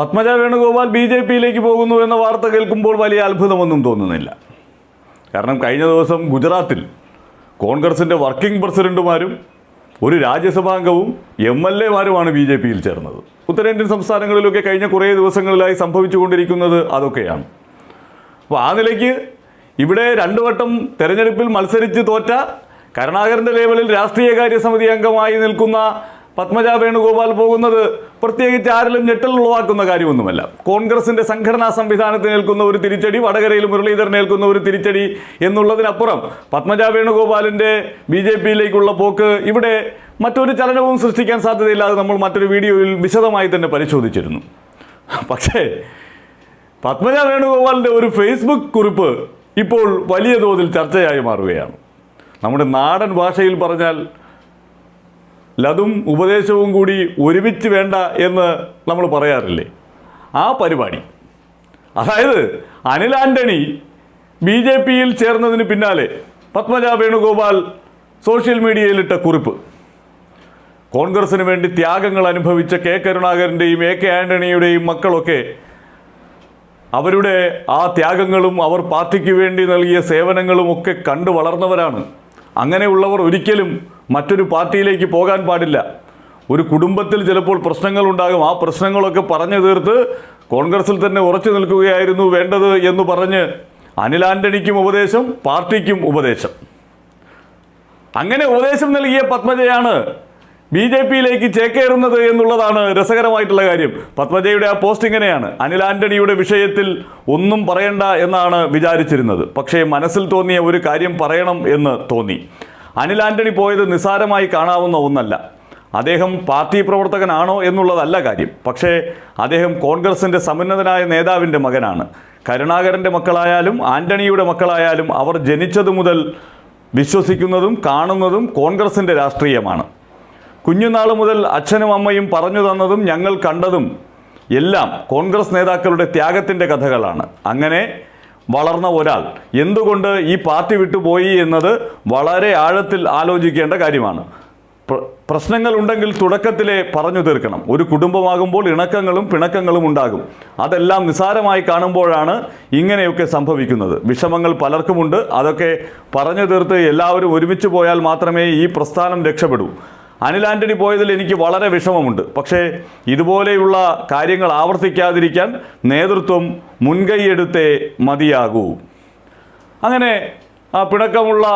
Padmaja Venugopal B J പിയിലേക്ക് പോകുന്നു എന്ന വാർത്ത കേൾക്കുമ്പോൾ വലിയ അത്ഭുതമൊന്നും തോന്നുന്നില്ല. കാരണം കഴിഞ്ഞ ദിവസം ഗുജറാത്തിൽ കോൺഗ്രസിന്റെ വർക്കിംഗ് പ്രസിഡന്റുമാരും ഒരു രാജ്യസഭാംഗവും എം എൽ എമാരുമാണ് ബി ജെ പിയിൽ ചേർന്നത്. ഉത്തരേന്ത്യൻ സംസ്ഥാനങ്ങളിലൊക്കെ കഴിഞ്ഞ കുറേ ദിവസങ്ങളിലായി സംഭവിച്ചുകൊണ്ടിരിക്കുന്നത് അതൊക്കെയാണ്. അപ്പോൾ ആ നിലയ്ക്ക് ഇവിടെ രണ്ടു വട്ടം തെരഞ്ഞെടുപ്പിൽ മത്സരിച്ച് തോറ്റ കരുണാകരന്റെ ലേവലിൽ രാഷ്ട്രീയകാര്യ സമിതി അംഗമായി നിൽക്കുന്ന പത്മജ വേണുഗോപാൽ പോകുന്നത് പ്രത്യേകിച്ച് ആരിലും ഞെട്ടൽ ഉളവാക്കുന്ന കാര്യമൊന്നുമല്ല. കോൺഗ്രസിന്റെ സംഘടനാ സംവിധാനത്തിന് ഏൽക്കുന്ന ഒരു തിരിച്ചടി വടകരയിൽ മുരളീധരൻ ഏൽക്കുന്ന ഒരു തിരിച്ചടി എന്നുള്ളതിനപ്പുറം പത്മജ വേണുഗോപാലിന്റെ ബി ജെ പിയിലേക്കുള്ള പോക്ക് ഇവിടെ മറ്റൊരു ചലനവും സൃഷ്ടിക്കാൻ സാധ്യതയില്ലാതെ നമ്മൾ മറ്റൊരു വീഡിയോയിൽ വിശദമായി തന്നെ പരിശോധിച്ചിരുന്നു. പക്ഷേ പത്മജ വേണുഗോപാലിന്റെ ഒരു ഫേസ്ബുക്ക് കുറിപ്പ് ഇപ്പോൾ വലിയ തോതിൽ ചർച്ചയായി മാറുകയാണ്. നമ്മുടെ നാടൻ ഭാഷയിൽ പറഞ്ഞാൽ ലതും ഉപദേശവും കൂടി ഒരുമിച്ച് വേണ്ട എന്ന് നമ്മൾ പറയാറില്ലേ? ആ പരിപാടി. അതായത് അനിൽ ആന്റണി ബി ജെ പിയിൽ ചേർന്നതിന് പിന്നാലെ പത്മജ വേണുഗോപാൽ സോഷ്യൽ മീഡിയയിലിട്ട കുറിപ്പ്. കോൺഗ്രസിന് വേണ്ടി ത്യാഗങ്ങൾ അനുഭവിച്ച കെ കരുണാകരന്റെയും എ കെ ആന്റണിയുടെയും മക്കളൊക്കെ അവരുടെ ആ ത്യാഗങ്ങളും അവർ പാർട്ടിക്ക് വേണ്ടി നൽകിയ സേവനങ്ങളും ഒക്കെ കണ്ടു വളർന്നവരാണ്. അങ്ങനെയുള്ളവർ ഒരിക്കലും മറ്റൊരു പാർട്ടിയിലേക്ക് പോകാൻ പാടില്ല. ഒരു കുടുംബത്തിൽ ചിലപ്പോൾ പ്രശ്നങ്ങളുണ്ടാകും. ആ പ്രശ്നങ്ങളൊക്കെ പറഞ്ഞു തീർത്ത് കോൺഗ്രസിൽ തന്നെ ഉറച്ചു നിൽക്കുകയായിരുന്നു വേണ്ടത് എന്ന് പറഞ്ഞ് അനിൽ ആന്റണിക്കും ഉപദേശം പാർട്ടിക്കും ഉപദേശം. അങ്ങനെ ഉപദേശം നൽകിയ പത്മജയാണ് ബി ജെ പിയിലേക്ക് ചേക്കേറുന്നത് എന്നുള്ളതാണ് രസകരമായിട്ടുള്ള കാര്യം. പത്മജയുടെ ആ പോസ്റ്റ് ഇങ്ങനെയാണ്. അനിൽ ആന്റണിയുടെ വിഷയത്തിൽ ഒന്നും പറയണ്ട എന്നാണ് വിചാരിച്ചിരുന്നത്. പക്ഷേ മനസ്സിൽ തോന്നിയ ഒരു കാര്യം പറയണം എന്ന് തോന്നി. അനിൽ ആന്റണി പോയത് നിസ്സാരമായി കാണാവുന്ന ഒന്നല്ല. അദ്ദേഹം പാർട്ടി പ്രവർത്തകനാണോ എന്നുള്ളതല്ല കാര്യം. പക്ഷേ അദ്ദേഹം കോൺഗ്രസിന്റെ സമുന്നതനായ നേതാവിന്റെ മകനാണ്. കരുണാകരന്റെ മക്കളായാലും ആന്റണിയുടെ മക്കളായാലും അവർ ജനിച്ചതു മുതൽ വിശ്വസിക്കുന്നതും കാണുന്നതും കോൺഗ്രസിന്റെ രാഷ്ട്രീയമാണ്. കുഞ്ഞുനാൾ മുതൽ അച്ഛനും അമ്മയും പറഞ്ഞു തന്നതും ഞങ്ങൾ കണ്ടതും എല്ലാം കോൺഗ്രസ് നേതാക്കളുടെ ത്യാഗത്തിന്റെ കഥകളാണ്. അങ്ങനെ വളർന്ന ഒരാൾ. എന്തുകൊണ്ട് ഈ പാർട്ടി വിട്ടുപോയി എന്നത് വളരെ ആഴത്തിൽ ആലോചിക്കേണ്ട കാര്യമാണ്. പ്രശ്നങ്ങൾ ഉണ്ടെങ്കിൽ തുടക്കത്തിലെ പറഞ്ഞു തീർക്കണം. ഒരു കുടുംബമാകുമ്പോൾ ഇണക്കങ്ങളും പിണക്കങ്ങളും ഉണ്ടാകും. അതെല്ലാം നിസാരമായി കാണുമ്പോഴാണ് ഇങ്ങനെയൊക്കെ സംഭവിക്കുന്നത്. വിഷമങ്ങൾ പലർക്കുമുണ്ട്. അതൊക്കെ പറഞ്ഞു തീർത്ത് എല്ലാവരും ഒരുമിച്ച് പോയാൽ മാത്രമേ ഈ പ്രസ്ഥാനം രക്ഷപ്പെടൂ. അനിൽ ആന്റണി പോയതിൽ എനിക്ക് വളരെ വിഷമമുണ്ട്. പക്ഷേ ഇതുപോലെയുള്ള കാര്യങ്ങൾ ആവർത്തിക്കാതിരിക്കാൻ നേതൃത്വം മുൻകൈയെടുത്തേ മതിയാകൂ. അങ്ങനെ ആ പിണക്കമുള്ള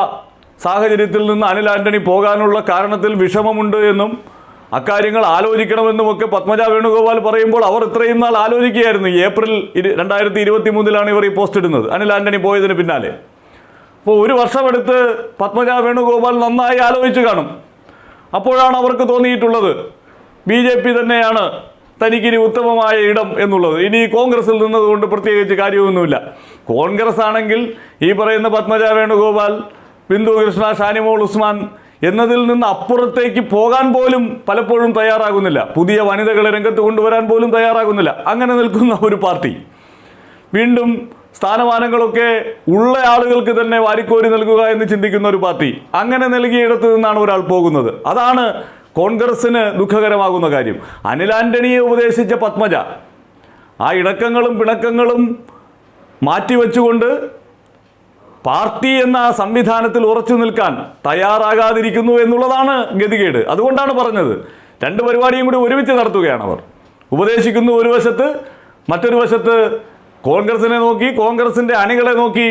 സാഹചര്യത്തിൽ നിന്ന് അനിൽ ആന്റണി പോകാനുള്ള കാരണത്തിൽ വിഷമമുണ്ട് എന്നും അക്കാര്യങ്ങൾ ആലോചിക്കണമെന്നുമൊക്കെ പത്മജ വേണുഗോപാൽ പറയുമ്പോൾ അവർ ഇത്രയും നാൾ ആലോചിക്കുകയായിരുന്നു. ഏപ്രിൽ രണ്ടായിരത്തി ഇരുപത്തി മൂന്നിലാണ് ഇവർ ഈ പോസ്റ്റ് ഇടുന്നത്. അനിൽ ആന്റണി പോയതിന് പിന്നാലെ. അപ്പോൾ ഒരു വർഷമെടുത്ത് പത്മജ വേണുഗോപാൽ നന്നായി ആലോചിച്ച് കാണും. അപ്പോഴാണ് അവർക്ക് തോന്നിയിട്ടുള്ളത്. ബി ജെ പി തന്നെയാണ് തനിക്കിനി ഉത്തമമായ ഇടം എന്നുള്ളത്. ഇനി കോൺഗ്രസിൽ നിന്നതുകൊണ്ട് പ്രത്യേകിച്ച് കാര്യമൊന്നുമില്ല. കോൺഗ്രസ് ആണെങ്കിൽ ഈ പറയുന്ന പത്മജ വേണുഗോപാൽ ബിന്ദു കൃഷ്ണ ഷാനിമോൾ ഉസ്മാൻ എന്നതിൽ നിന്ന് അപ്പുറത്തേക്ക് പോകാൻ പോലും പലപ്പോഴും തയ്യാറാകുന്നില്ല. പുതിയ വനിതകളെ രംഗത്ത് കൊണ്ടുവരാൻ പോലും തയ്യാറാകുന്നില്ല. അങ്ങനെ നിൽക്കുന്ന ഒരു പാർട്ടി. വീണ്ടും സ്ഥാനമാനങ്ങളൊക്കെ ഉള്ള ആളുകൾക്ക് തന്നെ വാരിക്കോരി നൽകുക എന്ന് ചിന്തിക്കുന്ന ഒരു പാർട്ടി അങ്ങനെ നൽകിയിടത്ത് നിന്നാണ് ഒരാൾ പോകുന്നത്. അതാണ് കോൺഗ്രസിന് ദുഃഖകരമാകുന്ന കാര്യം. അനിൽ ആന്റണിയെ ഉപദേശിച്ച പത്മജ ആ ഇടക്കങ്ങളും പിണക്കങ്ങളും മാറ്റിവെച്ചുകൊണ്ട് പാർട്ടി എന്ന ആ സംവിധാനത്തിൽ ഉറച്ചു നിൽക്കാൻ തയ്യാറാകാതിരിക്കുന്നു എന്നുള്ളതാണ് ഗതികേട്. അതുകൊണ്ടാണ് പറഞ്ഞത്. രണ്ട് പരിപാടിയും കൂടി ഒരുമിച്ച് നടത്തുകയാണ് അവർ. ഉപദേശിക്കുന്നു ഒരു വശത്ത് മറ്റൊരു വശത്ത് കോൺഗ്രസിനെ നോക്കി കോൺഗ്രസിന്റെ അണികളെ നോക്കി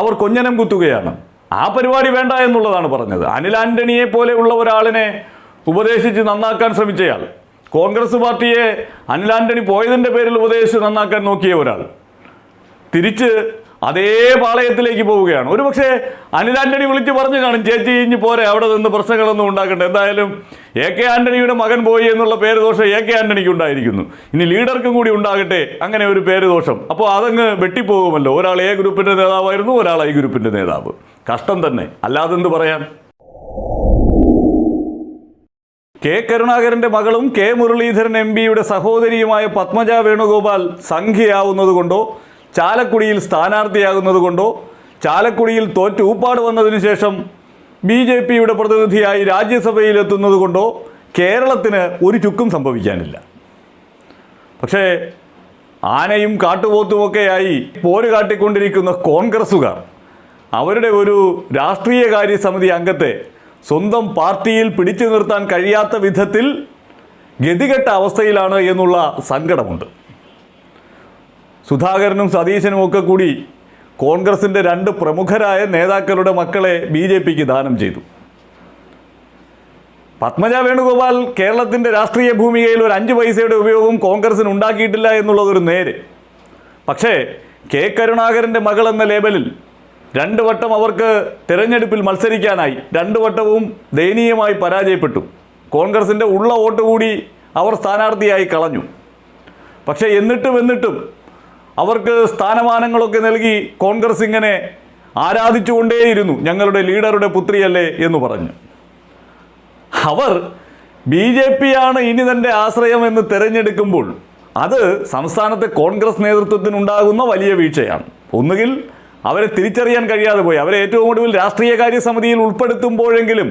അവർ കൊഞ്ഞനം കുത്തുകയാണ്. ആ പരിപാടി വേണ്ട എന്നുള്ളതാണ് പറഞ്ഞത്. അനിൽ ആന്റണിയെ പോലെയുള്ള ഒരാളിനെ ഉപദേശിച്ച് നന്നാക്കാൻ ശ്രമിച്ചയാൾ. കോൺഗ്രസ് പാർട്ടിയെ അനിൽ ആന്റണി പോയതിന്റെ പേരിൽ ഉപദേശിച്ച് നന്നാക്കാൻ നോക്കിയ ഒരാൾ. തിരിച്ച് അതേ പാളയത്തിലേക്ക് പോവുകയാണ്. ഒരു പക്ഷേ അനിൽ ആന്റണി വിളിച്ച് പറഞ്ഞു കാണും ചേച്ചി ഇഞ്ഞ് പോരെ അവിടെ നിന്ന് പ്രശ്നങ്ങളൊന്നും ഉണ്ടാക്കണ്ട. എന്തായാലും എ കെ ആന്റണിയുടെ മകൻ പോയി എന്നുള്ള പേര് ദോഷം എ കെ ആന്റണിക്ക് ഉണ്ടായിരിക്കുന്നു. ഇനി ലീഡർക്കും കൂടി ഉണ്ടാകട്ടെ അങ്ങനെ ഒരു പേര് ദോഷം അപ്പോൾ അതങ്ങ് വെട്ടിപ്പോകുമല്ലോ. ഒരാൾ എ ഗ്രൂപ്പിന്റെ നേതാവായിരുന്നു ഒരാൾ ഐ ഗ്രൂപ്പിന്റെ നേതാവ്. കഷ്ടം തന്നെ. അല്ലാതെ എന്ത് പറയാൻ? കെ കരുണാകരന്റെ മകളും കെ മുരളീധരൻ എം പിയുടെ സഹോദരിയുമായ പത്മജ വേണുഗോപാൽ സംഘിയാവുന്നതുകൊണ്ടോ ചാലക്കുടിയിൽ സ്ഥാനാർത്ഥിയാകുന്നതുകൊണ്ടോ ചാലക്കുടിയിൽ തോറ്റ് ഊപ്പാട് വന്നതിന് ശേഷം ബി ജെ പിയുടെ പ്രതിനിധിയായി രാജ്യസഭയിലെത്തുന്നത് കൊണ്ടോ കേരളത്തിന് ഒരു ചുക്കും സംഭവിക്കാനില്ല. പക്ഷേ ആനയും കാട്ടുപോത്തുമൊക്കെയായി പോര് കാട്ടിക്കൊണ്ടിരിക്കുന്ന കോൺഗ്രസ്സുകാർ അവരുടെ ഒരു രാഷ്ട്രീയകാര്യ സമിതി അംഗത്തെ സ്വന്തം പാർട്ടിയിൽ പിടിച്ചു നിർത്താൻ കഴിയാത്ത വിധത്തിൽ ഗതികെട്ട അവസ്ഥയിലാണ് എന്നുള്ള സങ്കടമുണ്ട്. സുധാകരനും സതീശനും ഒക്കെ കൂടി കോൺഗ്രസിന്റെ രണ്ട് പ്രമുഖരായ നേതാക്കളുടെ മക്കളെ ബി ജെ പിക്ക് ദാനം ചെയ്തു. പത്മജ വേണുഗോപാൽ കേരളത്തിന്റെ രാഷ്ട്രീയ ഭൂമികയിൽ ഒരു അഞ്ച് പൈസയുടെ ഉപയോഗം കോൺഗ്രസിന് ഉണ്ടാക്കിയിട്ടില്ല എന്നുള്ളതൊരു നേര്. പക്ഷേ കെ കരുണാകരന്റെ മകൾ എന്ന ലേബലിൽ രണ്ട് വട്ടം അവർക്ക് തിരഞ്ഞെടുപ്പിൽ മത്സരിക്കാനായി രണ്ട് വട്ടവും ദയനീയമായി പരാജയപ്പെട്ടു. കോൺഗ്രസിന്റെ ഉള്ള വോട്ട് കൂടി അവർ സ്ഥാനാർത്ഥിയായി കളഞ്ഞു. പക്ഷേ എന്നിട്ടും എന്നിട്ടും അവർക്ക് സ്ഥാനമാനങ്ങളൊക്കെ നൽകി കോൺഗ്രസ് ഇങ്ങനെ ആരാധിച്ചുകൊണ്ടേയിരുന്നു ഞങ്ങളുടെ ലീഡറുടെ പുത്രിയല്ലേ എന്ന് പറഞ്ഞു. അവർ ബി ജെ പി ആണ് ഇനി തന്റെ ആശ്രയം എന്ന് തിരഞ്ഞെടുക്കുമ്പോൾ അത് സംസ്ഥാനത്തെ കോൺഗ്രസ് നേതൃത്വത്തിനുണ്ടാകുന്ന വലിയ വീഴ്ചയാണ്. ഒന്നുകിൽ അവരെ തിരിച്ചറിയാൻ കഴിയാതെ പോയി. അവരെ ഏറ്റവും ഒടുവിൽ രാഷ്ട്രീയകാര്യ സമിതിയിൽ ഉൾപ്പെടുത്തുമ്പോഴെങ്കിലും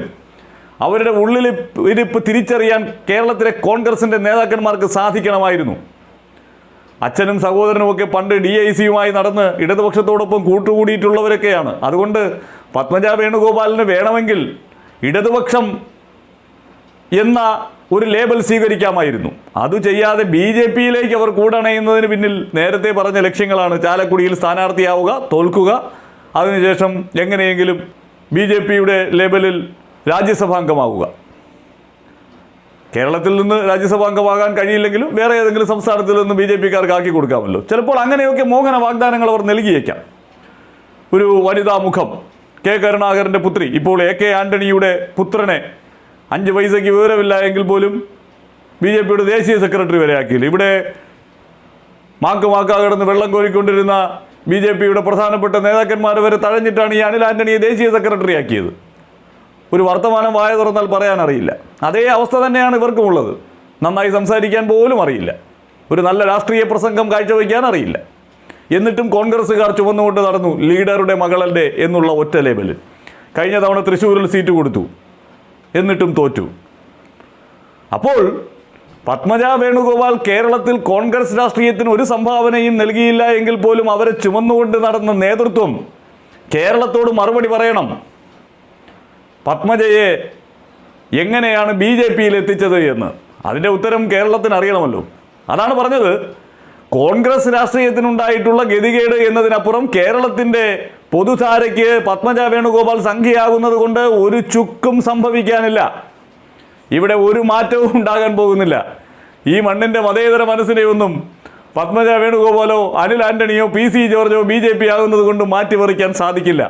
അവരുടെ ഉള്ളിൽ ഇരിപ്പ് തിരിച്ചറിയാൻ കേരളത്തിലെ കോൺഗ്രസിന്റെ നേതാക്കന്മാർക്ക് സാധിക്കണമായിരുന്നു. അച്ഛനും സഹോദരനും ഒക്കെ പണ്ട് ഡി ഐ സിയുമായി നടന്ന് ഇടതുപക്ഷത്തോടൊപ്പം കൂട്ടുകൂടിയിട്ടുള്ളവരൊക്കെയാണ്. അതുകൊണ്ട് പത്മജ വേണുഗോപാലിന് വേണമെങ്കിൽ ഇടതുപക്ഷം എന്ന ഒരു ലേബൽ സ്വീകരിക്കാമായിരുന്നു. അത് ചെയ്യാതെ ബി ജെ പിയിലേക്ക് അവർ കൂടണയുന്നതിന് പിന്നിൽ നേരത്തെ പറഞ്ഞ ലക്ഷ്യങ്ങളാണ് ചാലക്കുടിയിൽ സ്ഥാനാർത്ഥിയാവുക തോൽക്കുക അതിനുശേഷം എങ്ങനെയെങ്കിലും ബി ജെ പിയുടെ ലേബലിൽ രാജ്യസഭാംഗമാവുക. കേരളത്തിൽ നിന്ന് രാജ്യസഭാ രാജ്യസഭാംഗമാകാൻ കഴിയില്ലെങ്കിലും വേറെ ഏതെങ്കിലും സംസ്ഥാനത്തിൽ നിന്ന് ബി ജെ പിക്കാർക്ക് ആക്കി കൊടുക്കാമല്ലോ. ചിലപ്പോൾ അങ്ങനെയൊക്കെ മോഹന വാഗ്ദാനങ്ങൾ അവർ നൽകിയേക്കാം. ഒരു വനിതാ മുഖം. കെ കരുണാകരന്റെ പുത്രി. ഇപ്പോൾ എ കെ ആന്റണിയുടെ പുത്രനെ അഞ്ച് പൈസയ്ക്ക് വിവരമില്ല എങ്കിൽ പോലും ബി ജെ പിയുടെ ദേശീയ സെക്രട്ടറി വരെ ആക്കിയില്ല? ഇവിടെ മാക്ക് മാക്കാ കിടന്ന് വെള്ളം കോരിക്കൊണ്ടിരുന്ന ബി ജെ പിയുടെ പ്രധാനപ്പെട്ട നേതാക്കന്മാർ വരെ തഴഞ്ഞിട്ടാണ് ഈ അനിൽ ആന്റണിയെ ദേശീയ സെക്രട്ടറി ആക്കിയത്. ഒരു വർത്തമാനം വായ തുറന്നാൽ പറയാൻ അറിയില്ല. അതേ അവസ്ഥ തന്നെയാണ് ഇവർക്കും ഉള്ളത് നന്നായി സംസാരിക്കാൻ പോലും അറിയില്ല. ഒരു നല്ല രാഷ്ട്രീയ പ്രസംഗം കാഴ്ചവെക്കാൻ അറിയില്ല. എന്നിട്ടും കോൺഗ്രസ്സുകാർ ചുമന്നുകൊണ്ട് നടന്നു ലീഡറുടെ മകളല്ലേ എന്നുള്ള ഒറ്റ ലേബലിൽ കഴിഞ്ഞ തവണ തൃശ്ശൂരിൽ സീറ്റ് കൊടുത്തു. എന്നിട്ടും തോറ്റു. അപ്പോൾ പത്മജ വേണുഗോപാൽ കേരളത്തിൽ കോൺഗ്രസ് രാഷ്ട്രീയത്തിന് ഒരു സംഭാവനയും നൽകിയില്ല എങ്കിൽ പോലും അവരെ ചുമന്നുകൊണ്ട് നടന്ന നേതൃത്വം കേരളത്തോട് മറുപടി പറയണം. പത്മജയെ എങ്ങനെയാണ് ബി ജെ പിയിൽ എത്തിച്ചത് എന്ന്? അതിന്റെ ഉത്തരം കേരളത്തിന് അറിയണമല്ലോ. അതാണ് പറഞ്ഞത്. കോൺഗ്രസ് രാഷ്ട്രീയത്തിനുണ്ടായിട്ടുള്ള ഗതികേട് എന്നതിനപ്പുറം കേരളത്തിന്റെ പൊതുധാരയ്ക്ക് പത്മജ വേണുഗോപാൽ സംഖ്യയാകുന്നത് കൊണ്ട് ഒരു ചുക്കും സംഭവിക്കാനില്ല. ഇവിടെ ഒരു മാറ്റവും ഉണ്ടാകാൻ പോകുന്നില്ല. ഈ മണ്ണിന്റെ മതേതര മനസ്സിനെയൊന്നും പത്മജ വേണുഗോപാലോ അനിൽ ആന്റണിയോ പി സി ജോർജോ ബി ജെ പി ആകുന്നത് കൊണ്ട് മാറ്റിമറിക്കാൻ സാധിക്കില്ല.